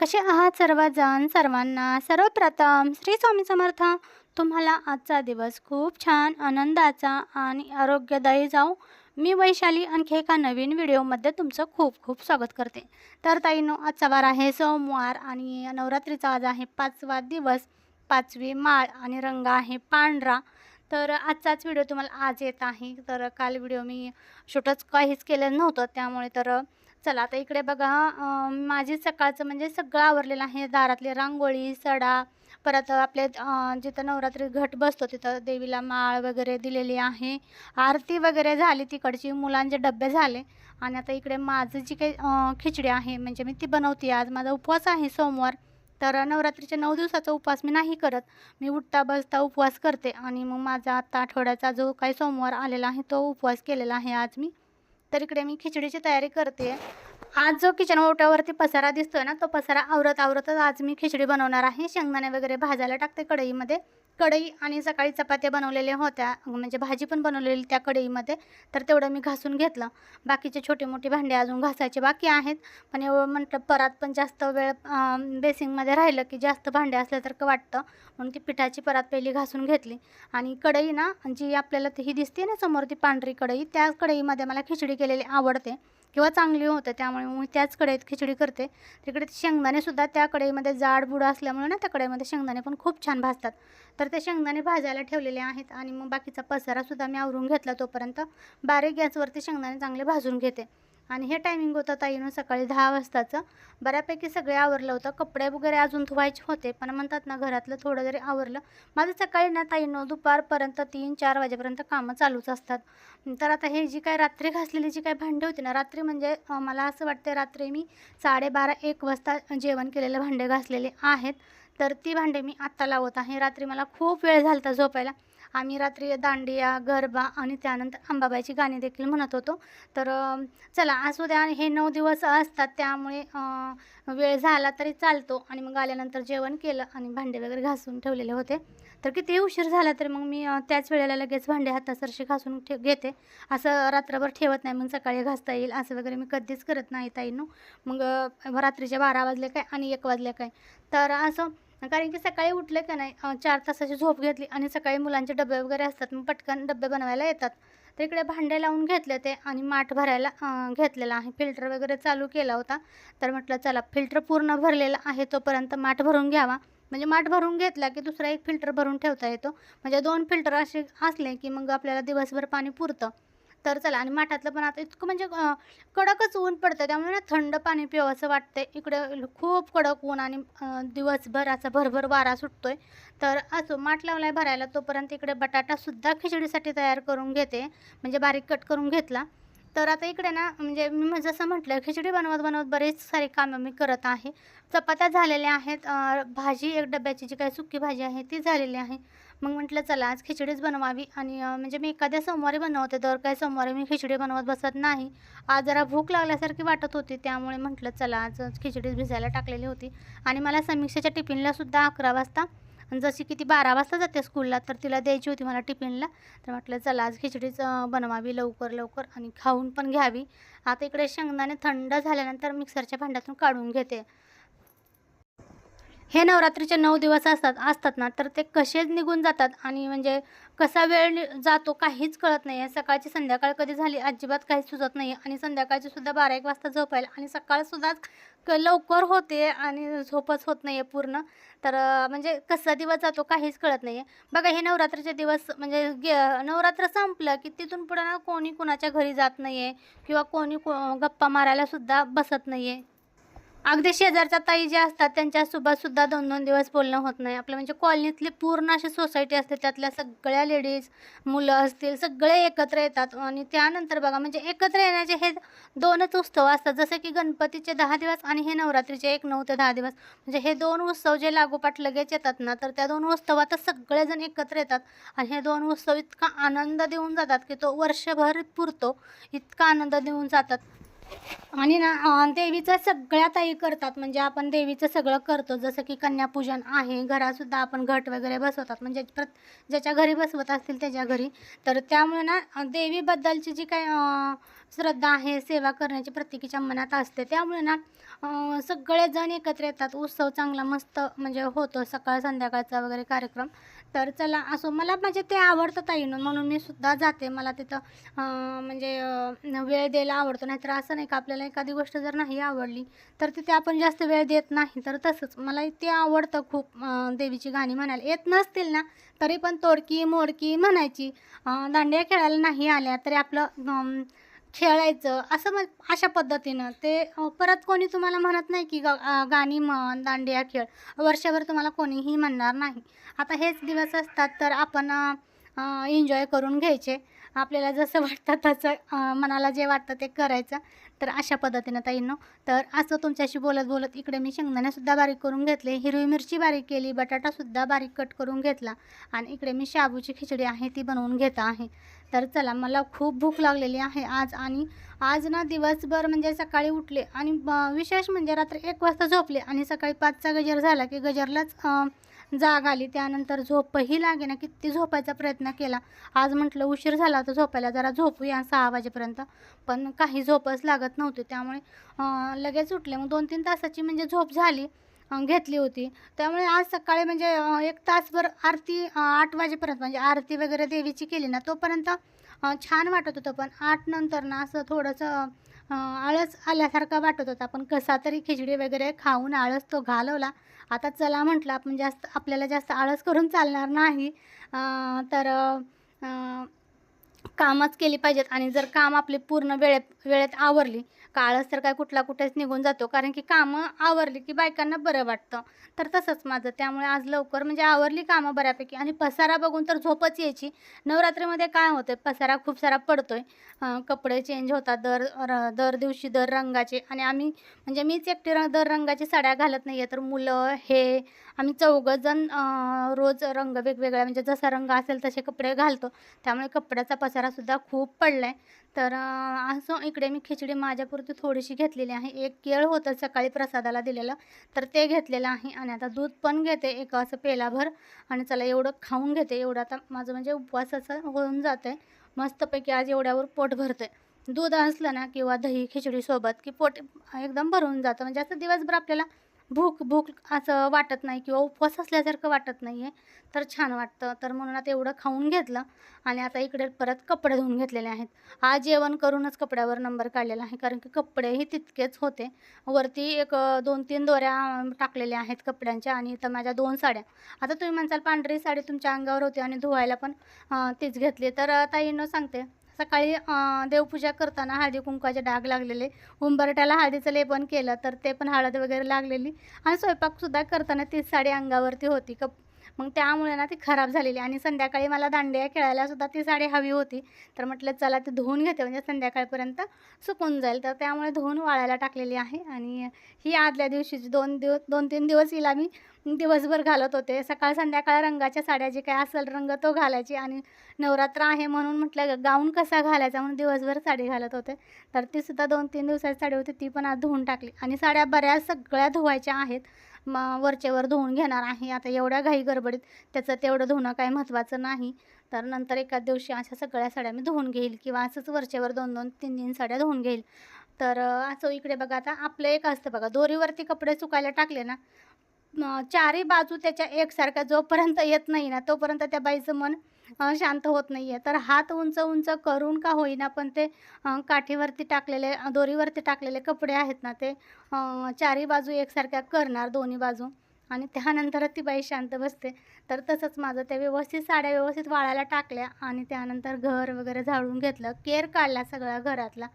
कसे आहात सर्वजण? सर्वांना सर्वप्रथम श्री स्वामी समर्थ. तुम्हाला आजचा दिवस खूप छान आनंदाचा आणि आरोग्यदायी जाऊ मी वैशाली आणखी एका नवीन व्हिडिओमध्ये तुमचं खूप खूप स्वागत करते. तर ताईनो आजचा वार आहे सोमवार आणि नवरात्रीचा आज आहे पाचवा दिवस. पाचवी माळ आणि रंग आहे पांढरा. तर आजचाच व्हिडिओ तुम्हाला आज येत आहे. तर काल व्हिडिओ मी शूटच काहीच केलं नव्हतं. त्यामुळे तर चला आता इकडे बघा माझी सकाळचं म्हणजे सगळं आवरलेलं आहे. दारातली रांगोळी सडा परत आपले जिथं नवरात्री घट बसतो तिथं देवीला माळ वगैरे दिलेली आहे. आरती वगैरे झाली तिकडची मुलांचे डबे झाले. आणि आता इकडे माझं जी काही खिचडी आहे म्हणजे मी ती बनवते आज. माझा उपवास आहे सोमवार. तर नवरात्रीच्या नऊ दिवसाचा उपवास मी नाही करत. मी उठता बसता उपवास करते. आणि मग माझा आत्ता आठवड्याचा जो काही सोमवार आलेला आहे तो उपवास केलेला आहे आज मी. तर इकडे मी खिचडीची तयारी करते. आज जो किचन ओट्यावरती पसारा दिसतोय ना तो पसारा आवरत आवरतच आज मी खिचडी बनवणार आहे. शेंगदाणे वगैरे भाजायला टाकते कढईमध्ये. कढई आणि सकाळी चपात्या बनवलेल्या होत्या. म्हणजे भाजी पण बनवलेली त्या कढईमध्ये. तर तेवढं मी घासून घेतलं. बाकीचे छोटे मोठे भांडे अजून घासायचे बाकी आहेत. पण एवढं म्हटलं परात पण जास्त वेळ बेसिंगमध्ये राहिलं की जास्त भांडे असल्यासारखं वाटतं. म्हणून ती पिठाची परात पहिली घासून घेतली. आणि कढई ना जी आपल्याला ती ही दिसते ना समोर ती पांढरी कढई त्या कढईमध्ये मला खिचडी केलेली आवडते. किंवा चांगली होते त्यामुळे मी त्याच कढईत खिचडी करते. तिकडे शेंगदाणेसुद्धा त्या कढईमध्ये जाड बुड असल्यामुळे ना त्या कढईमध्ये शेंगदाणे पण खूप छान भाजतात. तर ते शेंगदाणे भाजायला ठेवलेले आहेत आणि मग बाकीचा पसारासुद्धा मी आवरून घेतला तोपर्यंत बारीक गॅसवरती शेंगदाणे चांगले भाजून घेते. आणि हे टायमिंग होतं ताईनं सकाळी दहा वाजताचं. बऱ्यापैकी सगळे आवरलं होतं. कपडे वगैरे अजून धुवायचे होते पण म्हणतात ना घरातलं थोडं जरी आवरलं माझं सकाळी ना ताईनं दुपारपर्यंत तीन चार वाजेपर्यंत कामं चालूच असतात. तर आता हे जी काय रात्री घासलेली जी काय भांडी होती ना रात्री म्हणजे मला असं वाटतं रात्री मी साडेबारा एक वाजता जेवण केलेले भांडे घासलेले आहेत. तर ती भांडे मी आत्ता लावत आहे. रात्री मला खूप वेळ झाला होता झोपायला. आम्ही रात्री दांडिया गरबा आणि त्यानंतर अंबाबाईची गाणी देखील म्हणत होतो. तर चला असू द्या आणि हे नऊ दिवस असतात त्यामुळे वेळ झाला तरी चालतो. आणि मग आल्यानंतर जेवण केलं आणि भांडे वगैरे घासून ठेवलेले होते. तर किती उशीर झाला तर मग मी त्याच वेळेला लगेच भांडे हातासरशी घासून ठे घेते. असं रात्रभर ठेवत नाही मग सकाळी घासता येईल असं वगैरे मी कधीच करत नाही ताईनो. मग रात्रीचे बारा वाजले काय आणि एक वाजले काय. तर असं कारण की सकाळी उठले का नाही चार तासाची झोप घेतली आणि सकाळी मुलांचे डबे वगैरे असतात मग पटकन डबे बनवायला येतात. तर इकडे भांडे लावून घेतले ते आणि माठ भरायला घेतलेला आहे. फिल्टर वगैरे चालू केला होता. तर म्हटलं चला फिल्टर पूर्ण भरलेला आहे तोपर्यंत माठ भरून घ्यावा. म्हणजे माठ भरून घेतला की दुसरा एक फिल्टर भरून ठेवता येतो. म्हणजे दोन फिल्टर असे असले की मग आपल्याला दिवसभर पाणी पुरतं. तर चला आणि माठातलं पण आता इतकं म्हणजे कडकच ऊन पडतं त्यामुळे ना थंड पाणी पिवावंसं वाटते इकडे खूप कडक ऊन आणि दिवसभर असा भरभर वारा सुटतोय. तर असो माठ लावलाय भरायला तोपर्यंत इकडे बटाटासुद्धा खिचडीसाठी तयार करून घेते. म्हणजे बारीक कट करून घेतला. तर आता इकडे ना म्हणजे मी जसं म्हटलं खिचडी बनवत बनवत बरेच सारे कामं मी करत आहे. चपात्या झालेल्या आहेत भाजी एक डब्याची जी काही सुकी भाजी आहे ती झालेली आहे. मग म्हटलं चला आज खिचडीच बनवावी. आणि म्हणजे मी एखाद्या सोमवारी बनवते. दर काही सोमवारी मी खिचडी बनवत बसत नाही. आज जरा भूक लागल्यासारखी वाटत होती. त्यामुळे म्हटलं चला आज खिचडीच भिजायला टाकलेली होती. आणि मला समीक्षेच्या टिफिनला सुद्धा अकरा वाजता जशी की ती बारा वाजता जाते स्कूलला तर तिला द्यायची होती मला टिफिनला. तर म्हटलं चला आज खिचडीच बनवावी लवकर लवकर. आणि खाऊन पण घ्यावी. आता इकडे शेंगदाणे थंड झाल्यानंतर मिक्सरच्या भांड्यातून काढून घेते. हे नवरात्रीचे नऊ दिवस असतात असतात ना तर ते कसेच निघून जातात आणि म्हणजे कसा वेळ नि- जातो काहीच कळत नाही. आहे सकाळची संध्याकाळ कधी झाली अजिबात काहीच सुचत नाही. आहे आणि संध्याकाळची सुद्धा बारा एक वाजता झोपायला आणि सकाळसुद्धा क लवकर होते आणि झोपच होत नाही आहे पूर्ण. तर म्हणजे कसा दिवस जातो काहीच कळत नाही आहे बघा हे नवरात्रीचे दिवस म्हणजे गे नवरात्र संपलं की तिथून पुढं ना कोणी कुणाच्या घरी जात नाही आहे किंवा कोणी को गप्पा मारायलासुद्धा बसत नाही आहे अगदी शेजारच्या ताई ज्या असतात त्यांच्यासोबत सुद्धा दोन दोन दिवस बोलणं होत नाही. आपलं म्हणजे कॉलनीतली पूर्ण अशी सोसायटी असते त्यातल्या सगळ्या लेडीज मुलं असतील सगळे एकत्र येतात. आणि त्यानंतर बघा म्हणजे एकत्र येण्याचे हे दोनच उत्सव असतात. जसं की गणपतीचे दहा दिवस आणि हे नवरात्रीचे एक नऊ ते दहा दिवस. म्हणजे हे दोन उत्सव जे लागोपाठ लगेच येतात ना तर त्या दोन उत्सवातच सगळेजण एकत्र येतात. आणि हे दोन उत्सव इतका आनंद देऊन जातात की तो वर्षभर पुरतो इतका आनंद देऊन जातात. आणि ना देवीचं सगळ्या ताई करतात. म्हणजे आपण देवीचं सगळं करतो. जसं की कन्यापूजन आहे. घरातसुद्धा आपण घट वगैरे बसवतात. म्हणजे प्रत ज्याच्या घरी बसवत असतील त्याच्या घरी. तर त्यामुळे ना देवीबद्दलची जी काय श्रद्धा आहे सेवा करण्याची प्रत्येकीच्या मनात असते. त्यामुळे ना सगळेजण एकत्र येतात. उत्सव चांगला मस्त म्हणजे होतो. सकाळ संध्याकाळचा वगैरे कार्यक्रम. तर चला असो मला म्हणजे ते आवडतं ताईनं म्हणून मी सुद्धा जाते. मला तिथं म्हणजे वेळ द्यायला आवडतो. नाहीतर असं नाही का आपल्याला एखादी गोष्ट जर नाही आवडली तर तिथे आपण जास्त वेळ देत नाही. तर तसंच मला ते आवडतं खूप देवीची गाणी म्हणायला. येत नसतील ना तरी पण तोडकी मोडकी म्हणायची. दांड्या दांडिया खेळायला नाही आल्या तरी आपलं खेळायचं असं मग अशा पद्धतीनं ते परत कोणी तुम्हाला म्हणत नाही की गा गाणी म्हण दांडिया खेळ. वर्षभर तुम्हाला कोणीही म्हणणार नाही. आता हेच दिवस असतात तर आपण एन्जॉय करून घ्यायचे. आपल्याला जसं वाटतं तसं मनाला जे वाटतं ते करायचं. तर अशा पद्धतीनं ताईंनो तर असं तुमच्याशी बोलत बोलत इकडे मी शेंगदाणेसुद्धा बारीक करून घेतले हिरवी मिरची बारीक केली बटाटासुद्धा बारीक कट करून घेतला आणि इकडे मी शाबूची खिचडी आहे ती बनवून घेत आहे. तर चला मला खूप भूक लागलेली आहे आज आणि आज ना दिवसभर म्हणजे सकाळी उठले आणि विशेष म्हणजे रात्री एक वाजता झोपले आणि सकाळी पाचचा गजर झाला की गजरलाच जाग आली. त्यानंतर झोपही लागे ना किती झोपायचा प्रयत्न केला. आज म्हटलं उशीर झाला होता झोपायला जरा झोपूया सहा वाजेपर्यंत. पण काही झोपच लागत नव्हती. त्यामुळे लगेच उठले. मग दोन तीन तासाची म्हणजे झोप झाली घेतली होती. त्यामुळे आज सकाळी म्हणजे एक तासभर आरती आठ वाजेपर्यंत म्हणजे आरती वगैरे देवीची केली ना तोपर्यंत छान वाटत होतं. पण आठ नंतर ना असं थोडंसं आळस आल्यासारखा वाटत होता. पण कसा तरी खिचडी वगैरे खाऊन आळस तो घालवला. आता चला म्हटलं आपण जास्त आपल्याला जास्त आळस करून चालणार नाही. तर कामच केली पाहिजेत. आणि जर काम आपली पूर्ण वेळेत वेळेत आवरली काळच तर काय कुठला कुठेच निघून जातो. कारण की कामं आवरली की बायकांना बरं वाटतं. तर तसंच माझं. त्यामुळे आज लवकर म्हणजे आवरली कामं बऱ्यापैकी. आणि पसारा बघून तर झोपच यायची. नवरात्रीमध्ये काय होतं पसारा खूप सारा पडतोय. आहे कपडे चेंज होतात. दर र- दर दिवशी दर रंगाचे. आणि आम्ही म्हणजे मीच एकटी दर रंगाची साड्या घालत नाही आहे तर मुलं हे आम्ही चौघंजण रोज रंग वेगवेगळ्या म्हणजे जसा रंग असेल तसे कपडे घालतो. त्यामुळे कपड्याचा पसारासुद्धा खूप पडला आहे तर असं इकडे मी खिचडी माझ्यापुरती थोडीशी घेतलेली आहे. एक केळ होतं सकाळी प्रसादाला दिलेलं तर ते घेतलेलं आहे आणि आता दूध पण घेते एक असं पेलाभर आणि चला एवढं खाऊन घेते. एवढं आता माझं म्हणजे उपवास असं होऊन जातं आहे मस्तपैकी आज एवढ्यावर पोट भरतं आहे दूध असलं ना किंवा दही खिचडीसोबत की पोट एकदम भरून जातं. म्हणजे असं दिवसभर आपल्याला भूक भूक असं वाटत नाही किंवा उपवास असल्यासारखं वाटत नाही आहे तर छान वाटतं. तर म्हणून आता एवढं खाऊन घेतलं आणि आता इकडे परत कपडे धुवून घेतलेले आहेत. आज जेवण करूनच कपड्यावर नंबर काढलेला आहे. कारण की कपडेही तितकेच होते. वरती एक दोन तीन दोऱ्या टाकलेल्या आहेत कपड्यांच्या आणि इथं माझ्या दोन साड्या. आता तुम्ही म्हणसाल पांढरी साडी तुमच्या अंगावर होती आणि धुवायला पण तीच घेतली. तर ताईनं सांगते. सकाळी देवपूजा करताना हळदी कुंकवाचे डाग लागलेले. उंबरट्याला हळदीचं लेपन केलं तर ते पण हळद वगैरे लागलेली. आणि स्वयंपाकसुद्धा करताना ती साडी अंगावरती होती. कप मग त्यामुळे ना ती खराब झालेली. आणि संध्याकाळी मला दांडिया खेळायला सुद्धा ती साडी हवी होती. तर म्हटलं चला ती धुवून घेते. म्हणजे संध्याकाळपर्यंत सुकून जाईल. तर त्यामुळे धुवून वाळायला टाकलेली आहे. आणि ही आदल्या दिवशीची दोन दिवस दोन तीन दिवस हिला मी दिवसभर घालत होते. सकाळ संध्याकाळ रंगाच्या साड्या जे काय असेल रंग तो घालायची. आणि नवरात्र आहे म्हणून म्हटलं गाऊन कसा घालायचा? म्हणून दिवसभर साडी घालत होते. तर ती सुद्धा दोन तीन दिवसाची साडी होती. ती पण आज धुवून टाकली. आणि साड्या बऱ्याच सगळ्या धुवायच्या आहेत. मग वरचेवर धुवून घेणार आहे. आता एवढ्या घाई गडबडीत त्याचं तेवढं धुणं काही महत्त्वाचं नाही. तर नंतर एकाच दिवशी अशा सगळ्या साड्या मी धुवून घेईल किंवा असंच वरचेवर दोन दोन तीन तीन साड्या धुवून घेईल. तर असं इकडे बघा आता आपलं एक असतं बघा दोरीवरती कपडे सुकायला टाकले ना चारही बाजू त्याच्या एकसारख्या जोपर्यंत येत नाही ना तोपर्यंत त्या बाईचं मन शांत होत नाही आहे तर हात उंच उंच करून का होईना पण ते काठीवरती टाकलेले दोरीवरती टाकलेले कपडे आहेत ना ते चारी चारही बाजू एकसारख्या करणार दोन्ही बाजू आणि त्यानंतरच ती बाई शांत बसते. तर तसंच माझं त्या व्यवस्थित साड्या व्यवस्थित वाळायला टाकल्या आणि त्यानंतर घर वगैरे झाडून घेतलं. केअर काढला सगळा घरातला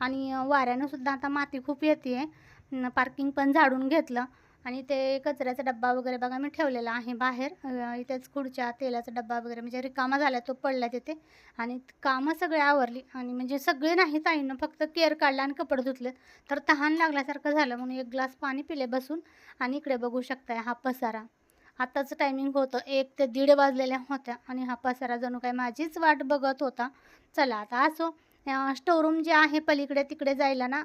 आणि वाऱ्यानंसुद्धा वाऱ्यानं सुद्धा आता माती खूप येते आहे पार्किंग पण झाडून घेतलं. आणि ते कचऱ्याचा डब्बा वगैरे बघा मी ठेवलेला आहे बाहेर. इथेच खुर्च्या तेलाचा डब्बा वगैरे म्हणजे रिकामा झाला तो पडला तिथे. आणि कामं सगळे आवरली. आणि म्हणजे सगळे नाही ताईनं फक्त केअर काढला आणि कपडे धुतले तर तहान लागल्यासारखं झालं. म्हणून एक ग्लास पाणी पिले बसून. आणि इकडे बघू शकताय हा पसारा. आत्ताचं टायमिंग होतं. एक ते दीड वाजलेल्या होत्या. आणि हा पसारा जणू काय माझीच वाट बघत होता. चला आता असो. स्टोरूम जे आहे पलीकडे तिकडे जायला ना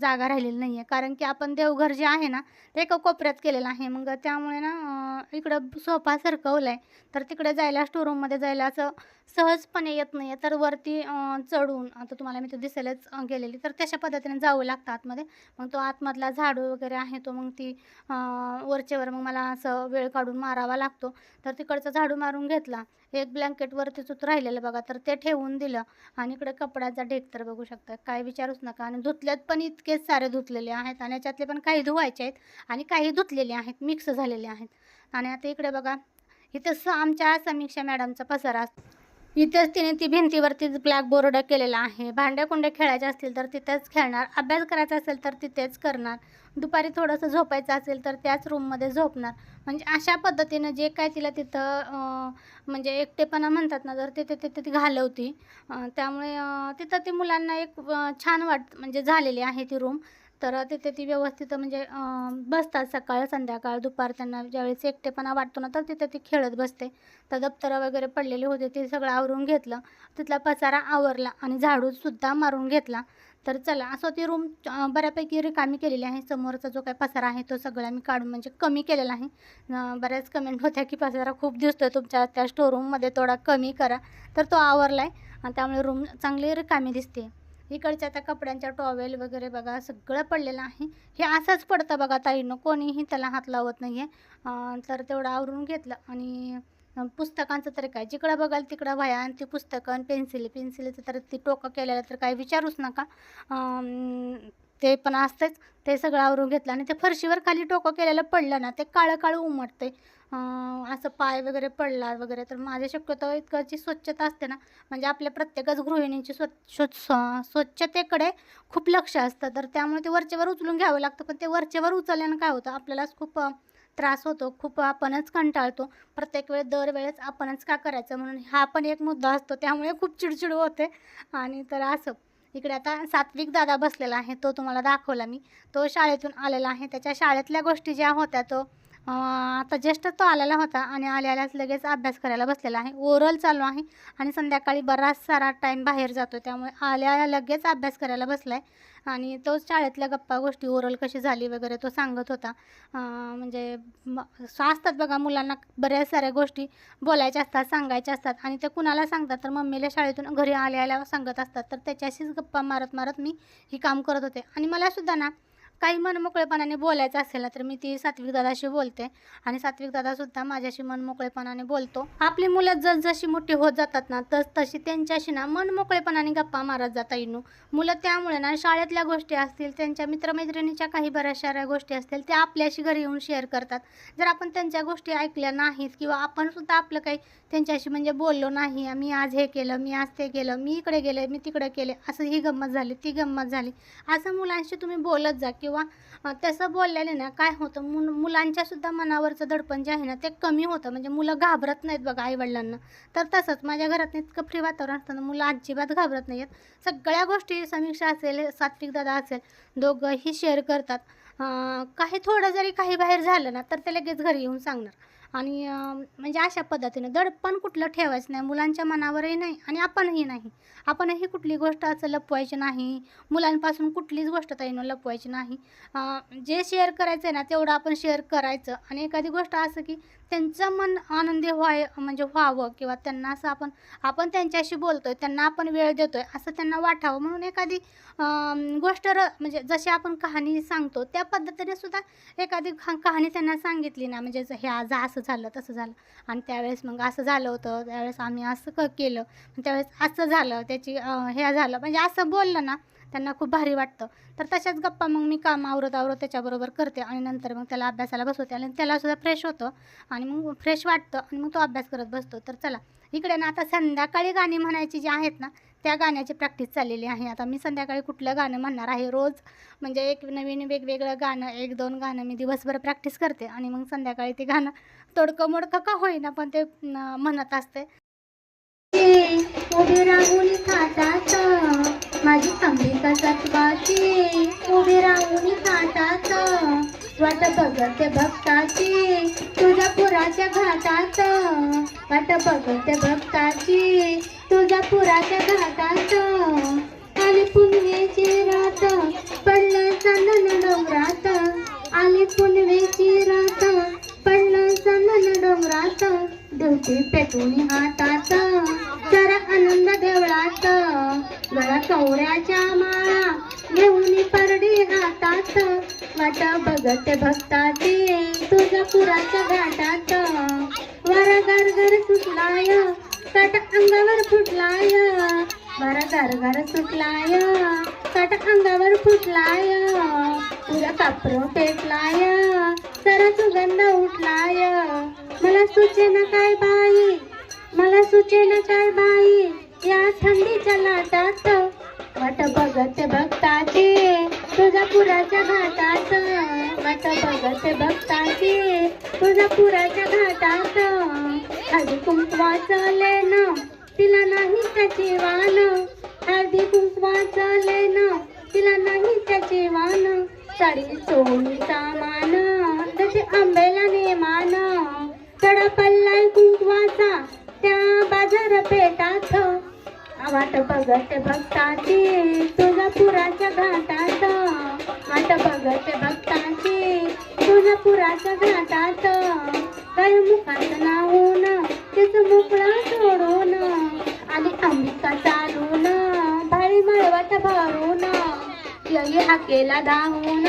जागा राहिलेली नाही आहे कारण की आपण देवघर जे आहे ना ते एका कोपऱ्यात केलेलं आहे. मग त्यामुळे ना इकडं सोफा सरकवला आहे तर तिकडे जायला स्टोरूममध्ये जायला असं सहजपणे येत नाही आहे तर वरती चढून आता तुम्हाला मी तो दिसायलाच गेलेली. तर तशा पद्धतीने जावं लागतं आतमध्ये. मग तो आतमधला झाडू वगैरे आहे तो मग ती वरचेवर मग मला असं वेळ काढून मारावा लागतो. तर तिकडचा झाडू मारून घेतला. एक ब्लँकेट वरतीच राहिलेलं बघा. तर ते ठेवून दिलं. आणि इकडे कपड्याचा ढेक तर बघू शकता. काय विचारूच नका. आणि धुतल्यात पण इतकेच सारे धुतलेले आहेत. आणि याच्यातले पण काही धुवायचे आहेत. आणि काही धुतलेले आहेत. मिक्स झालेले आहेत. आणि आता इकडे बघा. इथं स आमच्या समीक्षा मॅडमचा पसारा असतो. इथेच तिने ती भिंतीवरतीच ब्लॅकबोर्ड केलेला आहे. भांड्या कुंड्या खेळायचे असतील तर तिथेच खेळणार. अभ्यास करायचा असेल तर तिथेच करणार. दुपारी थोडंसं झोपायचं असेल तर त्याच रूममध्ये झोपणार. म्हणजे अशा पद्धतीनं जे काय तिला तिथं म्हणजे एकटेपणा म्हणतात ना तर तिथे तिथे ती घालवती त्यामुळे तिथं ती मुलांना एक छान वाट म्हणजे झालेली आहे ती रूम तर तिथे ती व्यवस्थित म्हणजे बसतात सकाळ संध्याकाळ दुपार त्यांना ज्यावेळेस एकटेपणा वाटतो ना तर तिथे ती खेळत बसते. तर दप्तरं वगैरे पडलेली होते ते सगळं आवरून घेतलं. तिथला पसारा आवरला आणि झाडूसुद्धा मारून घेतला. तर चला असं ती रूम बऱ्यापैकी रिकामी केलेली आहे. समोरचा जो काय पसारा आहे तो सगळा मी काढून म्हणजे कमी केलेला आहे. बऱ्याच कमेंट होत्या की पसारा खूप दिसतोय तुमच्या त्या स्टोरूममध्ये थोडा कमी करा. तर तो आवरला आहे त्यामुळे रूम चांगली रिकामी दिसते इकडच्या त्या कपड्यांच्या टॉवेल वगैरे बघा सगळं पडलेलं आहे. हे असंच पडतं बघा ताईनं कोणीही त्याला हात लावत नाही आहे तर तेवढं आवरून घेतलं आणि पुस्तकांचं तर काय जिकडं बघाल तिकडं वह्या आणि ती पुस्तकं आणि पेन्सिल पेन्सिलीचं तर ती टोकं केलेलं तर काही विचारूच नका. ते पण असतंच ते सगळं आवरून घेतलं आणि ते फरशीवर खाली टोकं केलेलं पडलं ना ते काळं काळं उमटते असं पाय वगैरे पडला वगैरे तर माझ्या शक्यतो इतकंची स्वच्छता असते ना म्हणजे आपल्या प्रत्येकच गृहिणींची स्वच्छ स्व- स्वच्छतेकडे खूप लक्ष असतं. तर त्यामुळे ते वरचेवर उचलून घ्यावं लागतं. पण ते वरचेवर उचलल्यानं काय होतं आपल्यालाच खूप त्रास होतो. खूप आपणच कंटाळतो. प्रत्येक वेळेस दरवेळेस आपणच का करायचं म्हणून हा पण एक मुद्दा असतो. त्यामुळे खूप चिडचिड होते. आणि तर असं. इकडे आता सात्विक दादा बसलेला आहे. तो तुम्हाला दाखवला मी. तो शाळेतून आलेला आहे. त्याच्या शाळेतल्या गोष्टी ज्या होत्या तो आता ज्येष्ठ तो आलेला होता आणि आल्यालाच लगेच अभ्यास करायला बसलेला आहे. ओरल चालू आहे आणि संध्याकाळी बराच सारा टाईम बाहेर जातो त्यामुळे आल्याला लगेच अभ्यास करायला बसला आहे आणि तोच शाळेतल्या गप्पा गोष्टी ओरल कशी झाली वगैरे तो सांगत होता. म्हणजे असतात बघा मुलांना बऱ्याच साऱ्या गोष्टी बोलायच्या असतात सांगायच्या असतात आणि ते कुणाला सांगतात तर मम्मीला शाळेतून घरी आल्याला सांगत असतात. तर त्याच्याशीच गप्पा मारत मारत मी ही काम करत होते. आणि मलासुद्धा ना काही मनमोकळेपणाने बोलायचं असेल ना तर मी ती सात्विक दादाशी बोलते. आणि सात्विक दादासुद्धा माझ्याशी मनमोकळेपणाने बोलतो. आपली मुलं जसजशी मोठी होत जातात ना तस तशी त्यांच्याशी ना मनमोकळेपणाने गप्पा मारत जाता येणू मुलं त्यामुळे ना शाळेतल्या गोष्टी असतील त्यांच्या मित्रमैत्रिणीच्या काही बऱ्याचशाऱ्या गोष्टी असतील त्या आपल्याशी घरी येऊन शेअर करतात. जर आपण त्यांच्या गोष्टी ऐकल्या नाहीत किंवा आपण सुद्धा आपलं काही त्यांच्याशी म्हणजे बोललो नाही मी आज हे केलं मी आज ते केलं मी इकडे गेले मी तिकडे केले असं ही गंमत झाली ती गंमत झाली. असं मुलांशी तुम्ही बोलत जा किंवा तसं बोलल्याने ना काय होतं मु मुलांच्यासुद्धा मनावरचं दडपण जे आहे ना ते कमी होतं. म्हणजे मुलं घाबरत नाहीत बघा आईवडिलांना. तर तसंच माझ्या घरात इतकं फ्री वातावरण असताना मुलं अजिबात घाबरत नाही आहेत सगळ्या गोष्टी समीक्षा असेल सात्विक दादा असेल दोघंही शेअर करतात. काही थोडं जरी काही बाहेर झालं ना तर ते लगेच घरी येऊन सांगणार. आणि म्हणजे अशा पद्धतीने दडपण कुठलं ठेवायचं नाही मुलांच्या मनावरही नाही आणि आपणही नाही. आपणही कुठली गोष्ट असं लपवायची नाही मुलांपासून कुठलीच गोष्ट ताईनं लपवायची नाही. जे शेअर करायचं आहे ना तेवढं आपण शेअर करायचं. आणि एखादी गोष्ट असं की त्यांचं मन आनंदी व्हाय म्हणजे व्हावं किंवा त्यांना असं आपण आपण त्यांच्याशी बोलतो आहे त्यांना आपण वेळ देतो आहे असं त्यांना वाटावं. म्हणून एखादी गोष्ट र म्हणजे जशी आपण कहाणी सांगतो त्या पद्धतीने सुद्धा एखादी कहाणी त्यांना सांगितली ना म्हणजे हे आज असं झालं तसं झालं. आणि त्यावेळेस मग असं झालं होतं त्यावेळेस आम्ही असं क केलं. त्यावेळेस असं झालं त्याची हे झालं. म्हणजे असं बोललं ना त्यांना खूप भारी वाटतं. तर तशाच गप्पा मग मी काम आवरत आवरत त्याच्याबरोबर करते आणि नंतर मग त्याला अभ्यासाला बसवते आणि त्याला सुद्धा फ्रेश होतं आणि मग फ्रेश वाटतं आणि मग तो अभ्यास करत बसतो. तर चला इकडे ना आता संध्याकाळी गाणी म्हणायची जी आहेत ना त्या गाण्याची प्रॅक्टिस चाललेली आहे. आता मी संध्याकाळी कुठलं गाणं म्हणणार आहे? रोज म्हणजे एक नवीन वेगवेगळं गाणं एक दोन गाणं मी दिवसभर प्रॅक्टिस करते आणि मग संध्याकाळी ते गाणं तोडकं मोडकं का होईना पण ते म्हणत असते. उभे राहून खातात. माझी अंबिका सत्वाची उभे राहून खातात. वाट बघते भक्ताची. तुझ्या पुराच्या घाटात. वाट बघते भक्ताची. तुळजापुराच्या घाटात. आली पुनवेची रात. पडलं चंदन डोंगरात. आली पुनवेची रात. पडलं चंदन डोंगरात. देवती पेटून हातात जरा आनंद देवळात गळा चौऱ्याच्या माळा घेऊन परडी हातात. वाट बघत भक्ताची पुराच्या घाटात. वारा गारगार सुटलाय काट अंगावर फुटलाय. वारा गारगार सुटलाय काट अंगावर फुटलाय. पुरा कापर पेटलाय जरा सुगंध उठलाय. मला सुचेना काय बाई? मला सुचेना काय बाई? या थंडीच्या लाटात वाट बघत बघताची. तुझ्या पुराच्या घाटात वाट बघत बघताची. तुझ्या पुराच्या घाटात हळदी कुंकवाचं ना तिला नाही त्याची वाण हळदी कुंकवाचं ना तिला नाही त्याची वाण साडी चोळी सामान जसे आंब्याला नेमान. तडपल्लाय कुंकवाचा त्या बाजार पेटात. वाट बघत भक्ताची तुझ्या पुराच्या घाटात. वाट बघत भक्ताची तुझ्या पुराच्या घाटात. काय मुखात नाहून तिच मुकळा सोडून आणि अंबिका चालून भाळी मळवत भरून. यही हाकेला धावून.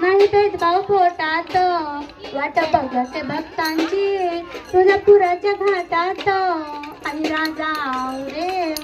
नाही भेदभाव पोटात. वाट बघत भक्तांची. तुझ्या पुराच्या घाटात. आणि राजा रे.